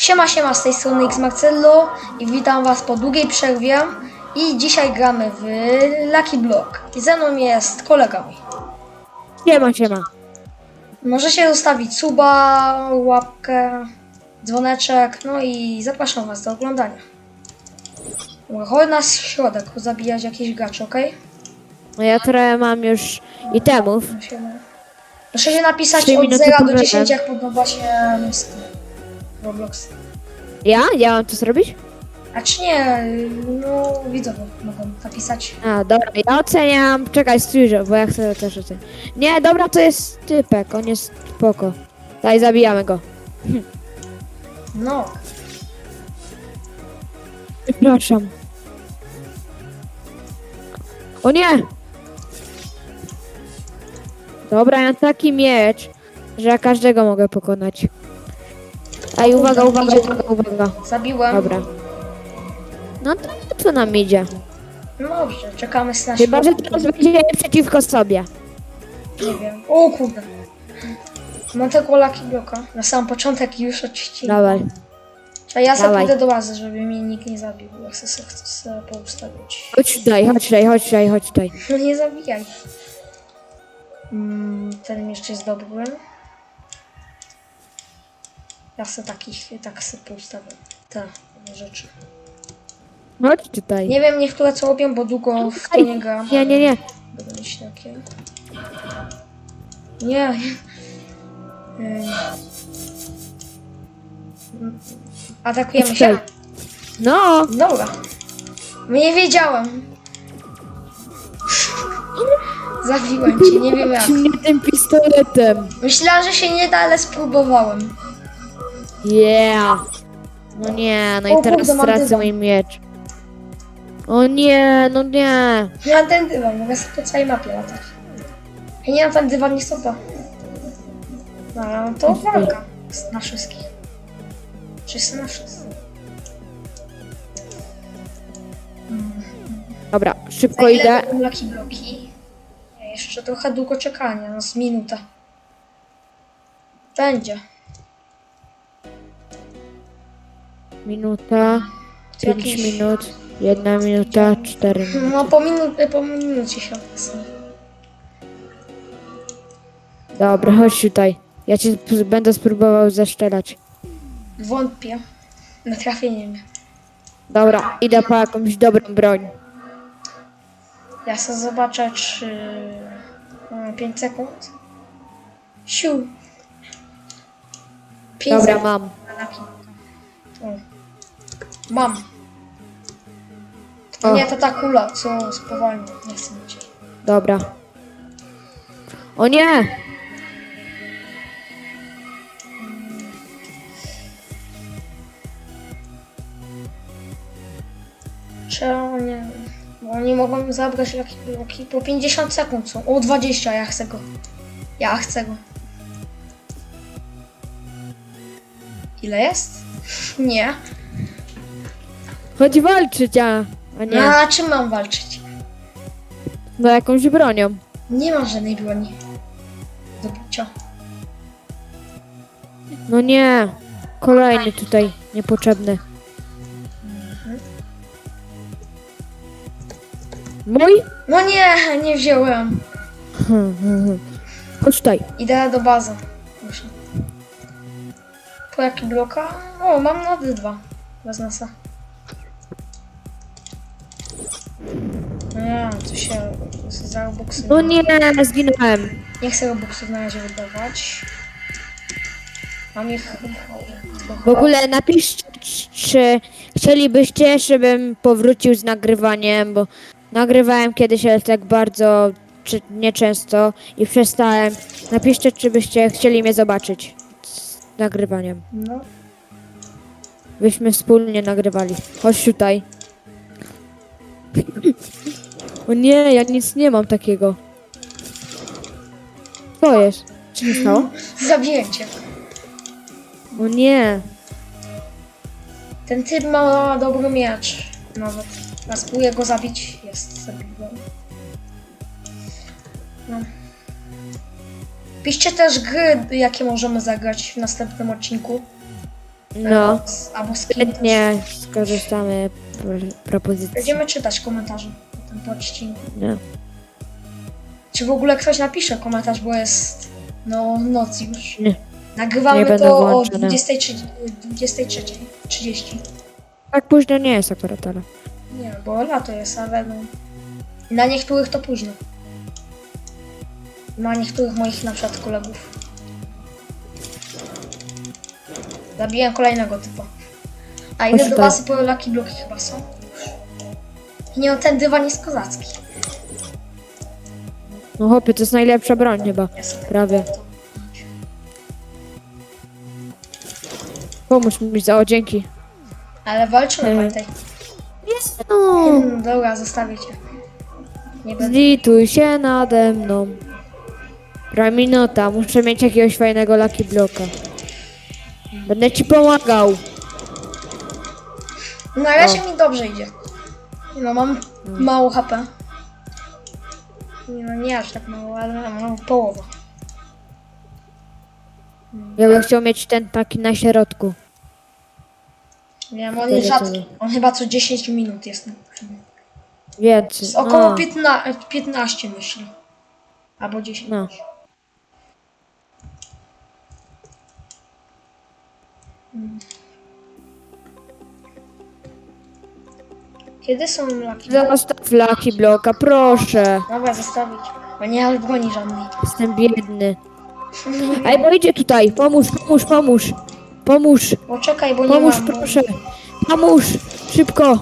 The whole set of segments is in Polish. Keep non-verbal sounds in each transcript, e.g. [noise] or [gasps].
Siema, siema, z tej strony X Marcello i witam was po długiej przerwie i dzisiaj gramy w Lucky Block i ze mną jest kolega mój. Siema, siema. Możecie zostawić suba, łapkę, dzwoneczek, no i zapraszam was do oglądania. Dobra, Chodź na środek, zabijać jakieś gacze, okej? No ja trochę mam już itemów. Proszę się napisać Trzy od minuty 0 do pogadam. 10, jak podoba się Roblox. Ja? Ja mam to zrobić? A czy nie, no widzowie mogą napisać. A, dobra, ja oceniam. Czekaj, stróżę, bo ja chcę też ocenić. Nie, dobra, to jest typek, on jest spoko. Daj, zabijamy go. [laughs] No, Przepraszam. O nie! Dobra, ja mam taki miecz, że ja każdego mogę pokonać. Ej, uwaga, uwaga, uwaga, uwaga. zabiłem. Dobra. No to co nam idzie? No dobrze, czekamy na Chyba, że teraz będziemy przeciwko sobie. Nie wiem. O kurde. Mam tego Lucky Blocka. Na sam początek już odcinka. Dawaj. A ja Dawaj. pójdę do bazy, żeby mnie nikt nie zabił. Ja chcę sobie, chcę sobie poustawić. Chodź tutaj, chodź tutaj, chodź tutaj, chodź tutaj. No [laughs] nie zabijaj. Mm, ten miecz jest dobry. Ja sobie takich, tak sobie poustawię. Te rzeczy. Chodź tutaj. Nie wiem niektóre co robią, bo długo w to nie gram. Nie, nie, nie. Będę takie. Nie. Ym. Atakujemy się? No, Dobra. Nie wiedziałem. Zabiłem cię, nie wiem jak. nie tym pistoletem. Myślałam, że się nie da, ale spróbowałem. Yeah. No nie, no O i teraz kurde, mam dywan. mój miecz. O nie, no nie. Ja ten dywan, mogę sobie po całej mapie latać. Ja nie mam ten dywan, nie stąd. No, ale to walka na wszystkich. Wszyscy na wszystkich. Dobra, szybko Za ile idę. będą Lucky bloki? Jeszcze trochę długo czekania, no z minuta. Będzie. Minuta, To 5 jakiś- minut, jedna minuta, 4 minuty. No po, minu- po minucie się okazuje. Dobra, chodź tutaj. Ja cię p- będę spróbował zaszczelać. Wątpię. Na trafienie mnie. Dobra, idę po jakąś dobrą broń. Ja sobie zobaczę, czy... 5 sekund. Siu. 5 Dobra, sekund. mam. na. Mam. O. nie to ta kula, co spowalnia. Nie chcę mieć jej. Dobra. O nie! Czemu nie? Bo oni mogą zabrać Lucky bloki po 50 sekund są. O 20, ja chcę go. Ja chcę go. Ile jest? Nie. Chodź walczyć, a, a No nie. a czym mam walczyć? No jakąś bronią. Nie mam żadnej broni. Do bicia. No nie. Kolejny tutaj niepotrzebny. Mój? No nie, nie wziąłem. [laughs] Chodź tutaj. Idę do bazy. Muszę. Po jaki bloka? O, mam nody dwa. Bez nasa. Nie, to się za robuxy. No nie, zginąłem. Nie chcę robuxów na razie wydawać. Mam ich... W ogóle napiszcie, czy chcielibyście, żebym powrócił z nagrywaniem, bo nagrywałem kiedyś, ale tak bardzo czy, nieczęsto i przestałem. Napiszcie, czy byście chcieli mnie zobaczyć z nagrywaniem. No. Byśmy wspólnie nagrywali. Chodź tutaj. O nie, ja nic nie mam takiego. Co jest? Co się stało? Zabiję cię. O nie. Ten typ ma dobry miecz. Nawet. Ja spróbuję go zabić. Jest, zabiłem. No. Piszcie też gry, jakie możemy zagrać w następnym odcinku. No, Z- Albo z kim też. chętnie skorzystamy pro, propozycji. Będziemy czytać komentarze po tym odcinku. No. Czy w ogóle ktoś napisze komentarz, bo jest no noc już. Nie. Nagrywamy Nie będę to o włączone. 23, 23.30. Tak późno nie jest akurat, ale... Nie, bo lato jest, ale no. Na niektórych to późno. Na niektórych moich na przykład kolegów. Zabiłem kolejnego typa. A idę Chodź do bazy po Lucky Bloki chyba są. Nie, ten dywan jest kozacki. No chłopie, to jest najlepsza broń chyba. Jest. Prawie. Pomóż mi za o, dzięki. Ale walczymy, Ej. pamiętaj. No. Hmm, dobra, zostawię cię. Nie będę. Zlituj się nade mną. Pra minuta, muszę mieć jakiegoś fajnego Lucky Bloka. Będę ci pomagał. Na razie mi dobrze idzie. No mam mało HP. Nie, No nie aż tak mało, ale mam połowę. Ja bym chciał mieć ten taki na środku. Wiem, on jest rzadki. On chyba co 10 minut jest. Więcej. Z około A, 15, 15 myślę. Albo 10. No. Kiedy są laki? Zostaw Lucky Bloka, proszę. Dobra, zostawić. Bo nie mam broni żadnej. Jestem biedny. [laughs] Ej, bo idzie tutaj. Pomóż, pomóż, pomóż. Pomóż, Poczekaj, bo nie pomóż, mam. proszę. Pomóż, szybko.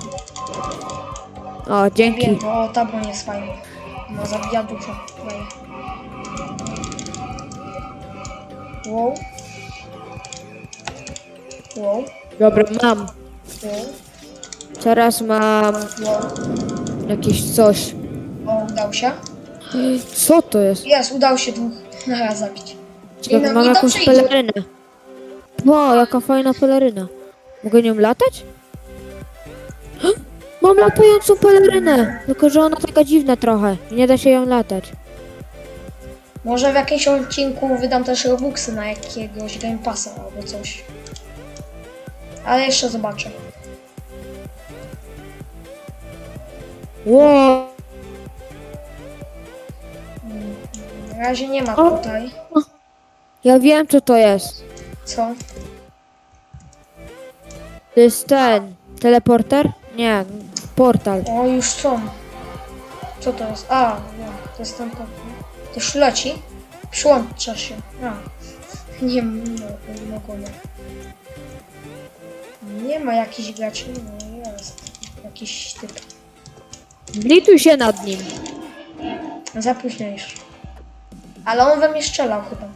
O, Wiem, dzięki. bo ta broń jest fajna. No, zabija dużo. Daje. Wow. Wow. Dobra, mam. Wow. Teraz mam Wow. jakieś coś. O, udało się. Co to jest? Jest, udało się dwóch na raz zabić. Czekaj, no, mam jakąś idzie. pelerynę. Wow, jaka fajna peleryna. Mogę nią latać? Mam latającą pelerynę, tylko że ona taka dziwna trochę. Nie da się ją latać. Może w jakimś odcinku wydam też Robuxy na jakiegoś Game Passa albo coś. Ale jeszcze zobaczę. Wow, Na razie nie ma O. tutaj. ja wiem co to jest. Co? To jest ten, teleporter? Nie, portal. O, już są. Co to jest? A, no, to jest ten portal. To już leci. Przyłącza się. A. Nie, no, nie mogło nie. Nie ma jakichś graczy. No, jest. Jakiś typ. Lituj się nad nim. Za późno już. Ale on we mnie strzelał chyba.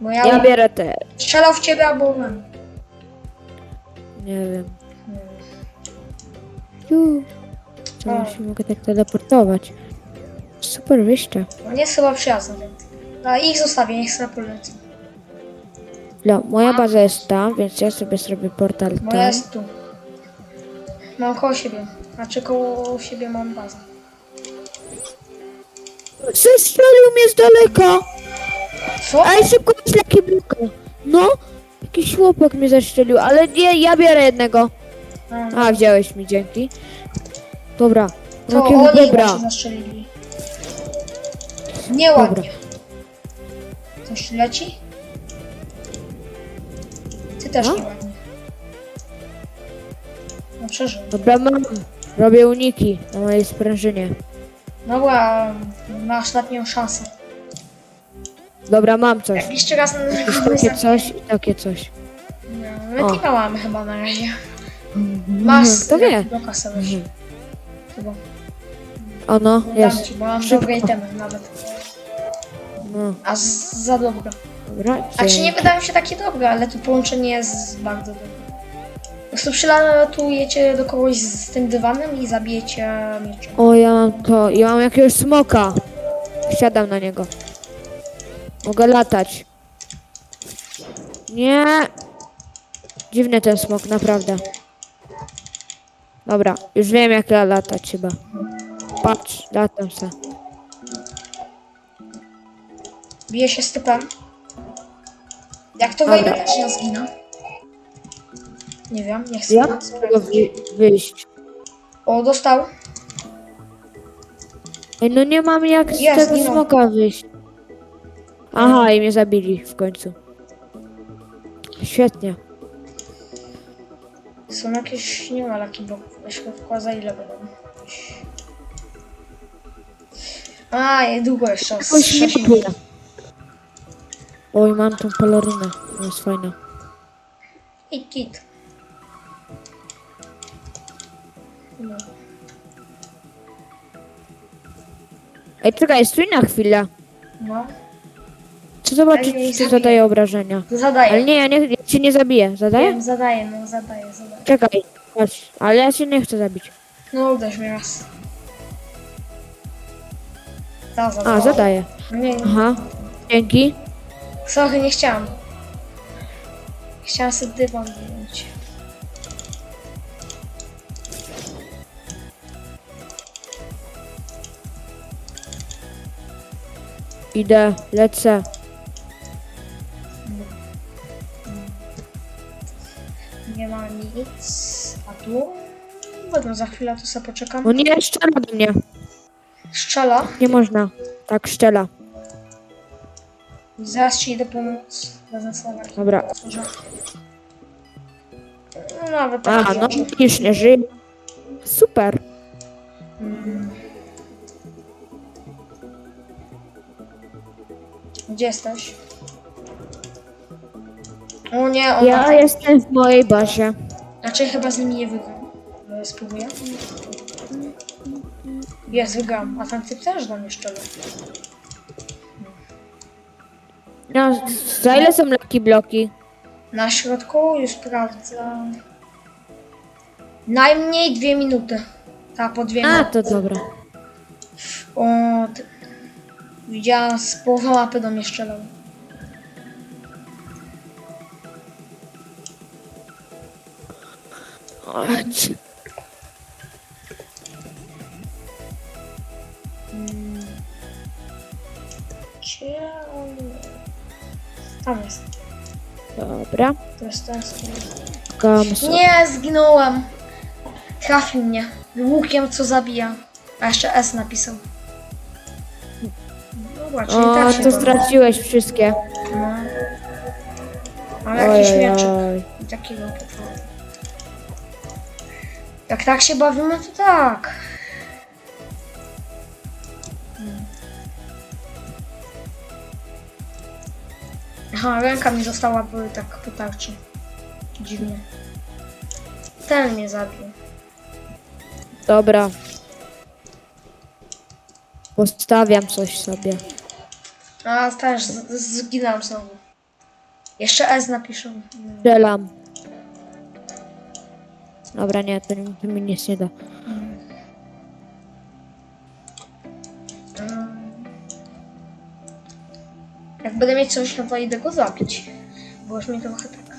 Bo ja, Ja bierę te, strzelał w ciebie albo we mnie. nie wiem. Ju. Czemu się mogę tak teleportować? Super wyjście. On jest chyba przyjazny. No ich zostawię, niech sobie polecą. No, moja baza jest tam, więc ja sobie zrobię portal Moja tam. jest tu. Mam koło siebie. Znaczy koło siebie mam bazę. Zestrzelił mnie z daleka! Co? Ej, szybko masz laki bloka. No, jakiś chłopak mnie zastrzelił, ale nie, ja biorę jednego. A, A, wziąłeś mi, dzięki. Dobra, to oni chyba bebra. się zastrzelili. Nieładnie. Coś leci? Też No. nieładnie. No przeżył. Dobra, mam. Robię uniki na mojej sprężynie. Dobra, masz ostatnią szansę. Dobra, mam coś. Jak jeszcze raz Takie coś i takie coś. My O. mamy chyba na razie. Masz Mhm, to wie. bloka sobie. Mhm. Chyba. Ono, Dam jest. ci, bo mam Szybko. dobre itemy nawet. No, A z, za dobre. Dobra, A czy nie dzięki. wydają się takie dobre, ale to połączenie jest bardzo dobre. Po prostu przylatujecie do kogoś z tym dywanem i zabijecie mieczem. O, ja mam to. Ja mam jakiegoś smoka. Siadam na niego. Mogę latać. Nie. Dziwny ten smok, naprawdę. Dobra, już wiem jak ja latać chyba. Patrz, latam se. Bije się z typem. Jak to Dobra. wejdę, też ja zginę. Nie wiem, nie chcę. Jak z tego wy, wyjść? O, dostał. Ej, no nie mam jak z Jest, tego smoka wyjść. Aha, i mnie zabili w końcu. Świetnie. Są jakieś, nie ma laki bloków na środku, a za ile będą? Jakieś- A, długo jeszcze. z Jakoś nie sześć czuję. minut. Oj, mam tą pelerynę. To jest fajna. I kit. No. Ej, czekaj, stój na chwilę. no. Chcę zobaczyć, jej czy zabiję. zadaje obrażenia. Zadaję. Ale nie, ja, nie, ja cię nie zabiję. Zadaję? Wiem, zadaję, no zadaję, zadaję. Czekaj, patrz. Ale ja cię nie chcę zabić. No uderz mnie raz. Ta A, zadaję. Nie, nie. Aha. Dzięki. Sorry, nie chciałam. Chciałam sobie dywan wyjąć. Idę, lecę. Nie ma nic. A tu? Będę za chwilę, to sobie poczekam. O nie, szczela do mnie. Strzela. Nie można. Tak, szczela. Zaraz ci idę pomóc. Wezmę sobie. Dobra. Otworzę. No, nawet A, tak no rzeczy. widzisz, nie żyje. Super. Mm. Gdzie jesteś? O nie, on Ja jestem w mojej bazie. Raczej chyba z nimi nie wygram. Ale Spróbuję. Jest, wygram. A ten typ też do mnie szczerze. No, za ile są leki bloki? Na środku już sprawdzę. Najmniej dwie minuty. Tak, po dwie A, minuty. to dobra. O, ty... Widziałam z połowy mapy do mnie strzelał. Chodź. Dobra. To jest ten skrót. Kam sobie. Nie, zginąłem. Trafił mnie. Łukiem, co zabija. A jeszcze S napisał. Dobra, czyli O, tak się to to... straciłeś wszystkie. No. Ale jakiś Oj, mieczek. oj. I takiego. Jak tak się bawimy, to tak. Aha, ręka mi została by tak po tarczy. Dziwnie. Ten mnie zabił. Dobra. Postawiam coś sobie. A też z- zginąłem znowu. Jeszcze S napiszę. Strzelam. Dobra, nie, to, nie- to mi nic nie da. Jak będę mieć coś, to idę go zabić. Bo już mi trochę tak.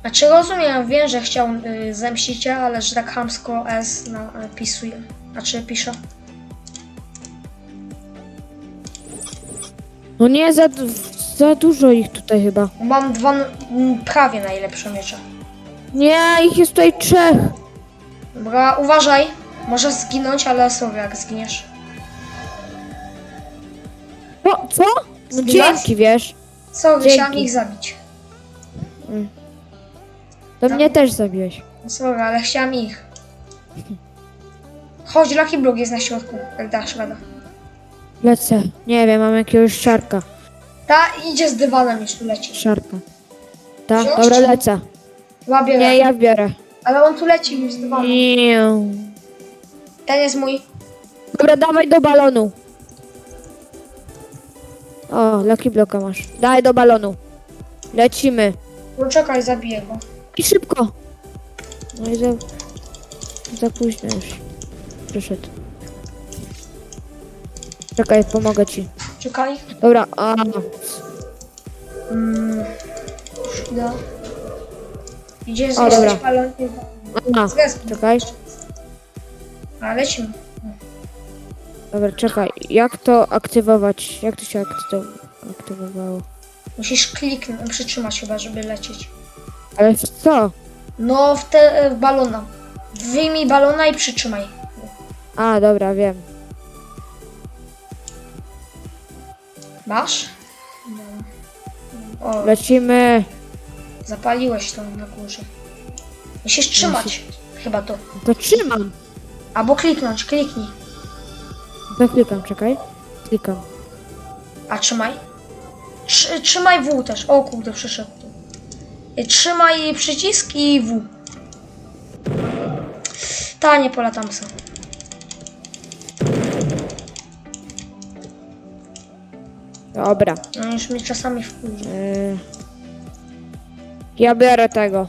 Znaczy rozumiem, wiem, że chciał y, zemścić ale że tak hamsko S napisuje. Znaczy pisze. No nie, za, za dużo ich tutaj chyba. Mam dwa prawie najlepsze miecze. Nie, ich jest tutaj trzech. Dobra, uważaj. Możesz zginąć, ale sorry, jak zginiesz. Co? No Zginąłeś? dzięki, wiesz. Dzięki. chciałam ich zabić. To Tak. mnie też zabiłeś. Sorry, ale chciałam ich. Chodź, Lucky Block jest na środku, jak dasz radę. Lecę. Nie wiem, mam jakiegoś szarka. Ta idzie z dywanem, już tu leci. Szarka. Tak, Wziąć dobra, czy- lecę. Łabie, Nie, ja biorę. ale on tu leci już z dywanem. Nie. Ten jest mój. Dobra, dawaj do balonu. O, Lucky Blocka masz. Daj do balonu. Lecimy. Poczekaj, zabiję go. I szybko. No i za, za późno już. Przyszedł. Czekaj, pomogę ci. Czekaj. Dobra, a, Mm. Idzie z O, jesteś dobra. palony. a, Zgasł. czekaj. A lecimy. Dobra, czekaj. Jak to aktywować? Jak to się aktyw- aktywowało? Musisz kliknąć, przytrzymać chyba, żeby lecieć. Ale w co? No, w te w balona. Wyjmij balona i przytrzymaj. A, dobra, wiem. Masz? No. O, Lecimy. zapaliłeś to na górze. Musisz trzymać. Chyba to. To trzymam. Albo kliknąć, kliknij. To klikam, czekaj. Klikam. A trzymaj. Trzy, trzymaj W też. O kurde, przyszedł. I Trzymaj przycisk i W. Ta, nie polatamy sobie. Dobra. No już mnie czasami wkurza. Yy. Ja biorę tego.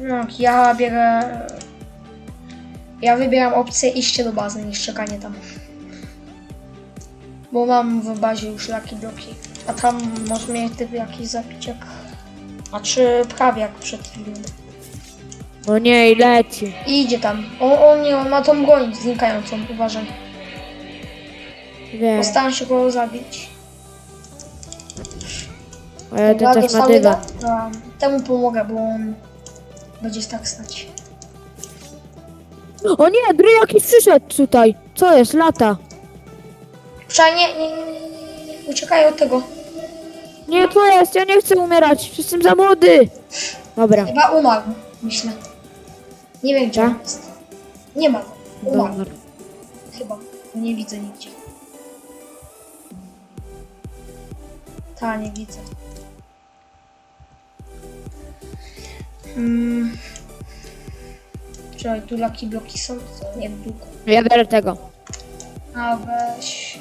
No, ja biorę... Ja wybieram opcję iście do bazy niż czekanie tam. Bo mam w bazie już laki bloki. A tam może mnie typ jakiś zabić jak... A czy prawie jak przed chwilą. O nie, i leci. I idzie tam. O, o nie, on ma tą broń znikającą, uważaj. Wiem. Postaram się go zabić. Ale to Dobra, też ma dywa. Dobra, Temu pomogę, bo on będzie tak stać. O nie, Dry jakiś przyszedł tutaj. Co jest? Lata. Przecież nie, nie, nie, nie, nie, uciekaj od tego. Nie, to jest, ja nie chcę umierać. Jestem za młody. Dobra. Chyba umarł, myślę. Nie wiem gdzie Tak? on jest. Nie ma go. Umarł. Dobra. Chyba. Nie widzę nigdzie. Ta, nie widzę. Hmm. Czekaj, tu laki bloki są? Nie, długo. Ja biorę tego. A weź.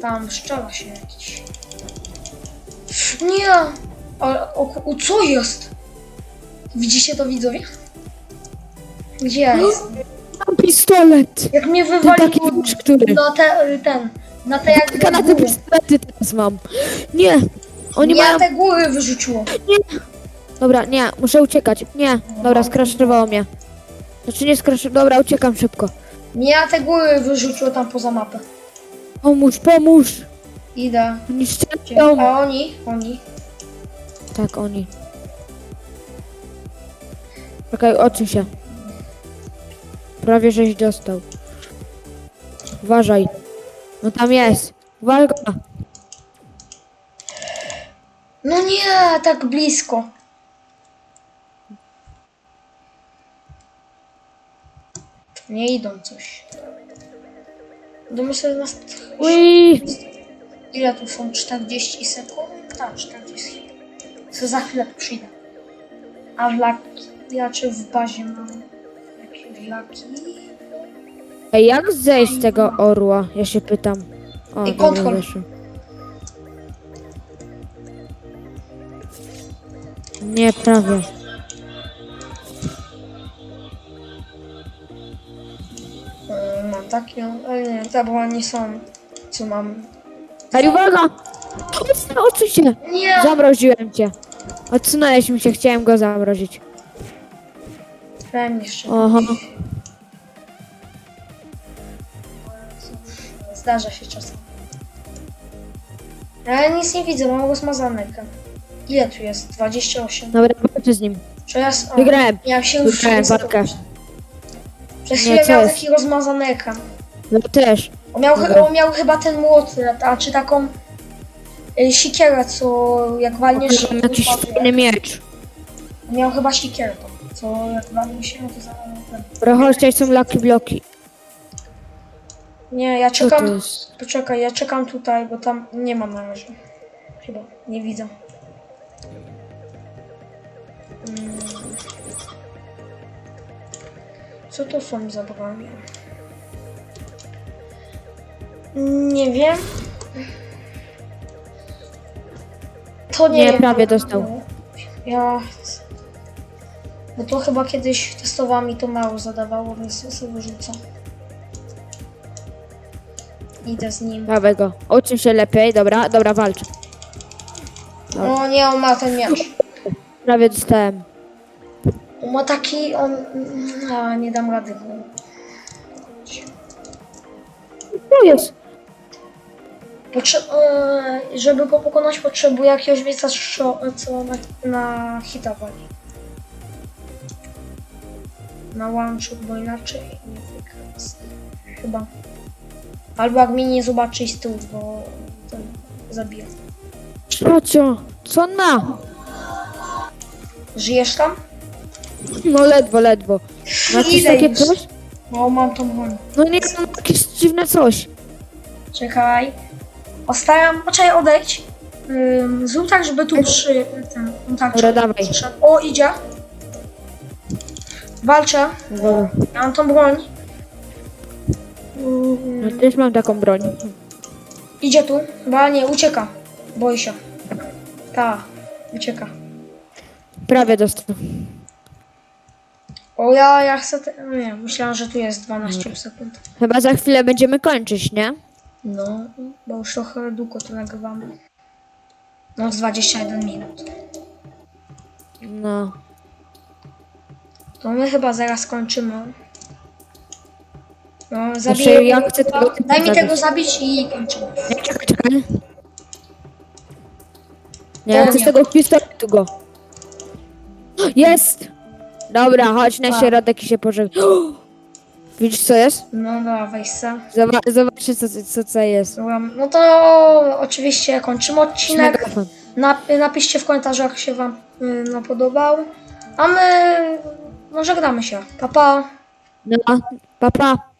Tam szczela się jakiś. Nie! Ale o, o, co jest? Widzicie to widzowie? Gdzie ja jestem? Mam pistolet. Jak mnie taki wywaliło który. na te, ten, na te jak Tylko na te góry. pistolety teraz mam. Nie. Oni Mnie mają... te góry wyrzuciło. Dobra, nie, muszę uciekać. Nie. Dobra, skraszowało mnie. Znaczy nie skraszowało. Dobra, uciekam szybko. Mnie na te góry wyrzuciło tam poza mapę. Pomóż, pomóż. Idę. Oni strzelają. A oni? Oni? Tak, oni. Czekaj, odsuń się. Prawie żeś dostał. Uważaj. No tam jest. Uwaga. No nie, tak blisko. Nie idą coś. Idą sobie nas... Ui. Ile tu są? 40 sekund? Tak, 40. Co za chwilę tu przyjdę. A laki... Ja czy w bazie mam jakieś laki? Ej, jak zejść z tego orła? Ja się pytam. O, Ej, dobra, kontrol. wyszło. Nie, prawie. Takie, ale nie, nie są. Co mam? Ej, uwaga! Odsuń, odsuń się! Nie! Zamroziłem cię. Odsunąłeś mi się, chciałem go zamrozić. Chciałem jeszcze. Oho. Zdarza się czasem. Ale nic nie widzę, mam rozmazany ekran. Ile tu jest? 28. Dobra, walczę z nim. Przez... o, Wygrałem. Miałem się Wygrałem już walkę. Przez Nie, chwilę co miał jest? taki rozmazany ekran. No też. On miał, Dobra. on miał chyba ten młot, a czy taką y, sikierę, co jak walniesz... Mam jakiś fajny miecz. Miał chyba sikierę to, co jak walniesz się, to za... Dobra, chodź, tutaj są laki bloki. Nie, ja Co to czekam... jest? Poczekaj, ja czekam tutaj, bo tam nie mam na razie. Chyba, nie widzę. Mm. Co to są za bronie? Nie wiem. To nie, Nie, wiem. prawie dostał. Ja... Bo to chyba kiedyś testowałam i to mało zadawało, więc ja sobie wyrzucę. Idę z nim. Dawaj go. Się lepiej, dobra, dobra, walcz. O nie, on ma ten miecz. Prawie dostałem. On ma taki, on... A, nie dam rady. Co jest? Potrze- e, żeby go pokonać, potrzebuję jakiegoś miejsca, szo- co na, na hita wali. Na łączu, bo inaczej nie wygra. Chyba. Albo jak mnie nie zobaczy z tyłu, bo ten zabija. Ciocio, co on ma? Żyjesz tam? No ledwo, ledwo. Ma jakieś Ile takie już? coś? No, mam tą broń. No nie, no jakieś dziwne coś. Czekaj. Ostaram, poczekaj, odejdź. Ym, zrób tak, żeby tu przy ten, on tak Dobra, dawaj. przyszedł. O, idzie. Walczę. Dobra. Ja mam tą broń. Ym, No też mam taką broń. idzie tu. Chyba nie, ucieka. Boi się. Ta, ucieka. Prawie dostał. O, ja, ja chcę... Te... no Nie, myślałam, że tu jest 12 sekund. Chyba za chwilę będziemy kończyć, nie? No, bo już trochę długo to nagrywamy. No, z 21 minut. No. To my chyba zaraz kończymy. No, Znaczy, zabiję ja chcę tego typu Daj mi zabić. tego zabić i kończymy. Nie, czekaj, czekaj. Nie, ja chcę z tego pistoletu go. Jest! Dobra, chodź na A. środek i się pożegnaj. [gasps] Widzisz co jest? No dawaj se. Zobacz, zobaczcie co, co, co jest. Dobra, No to oczywiście kończymy odcinek. Megafon. Nap napiszcie w komentarzach, jak się wam y, no, podobał. A my no, żegnamy się. Pa, pa. No, pa pa.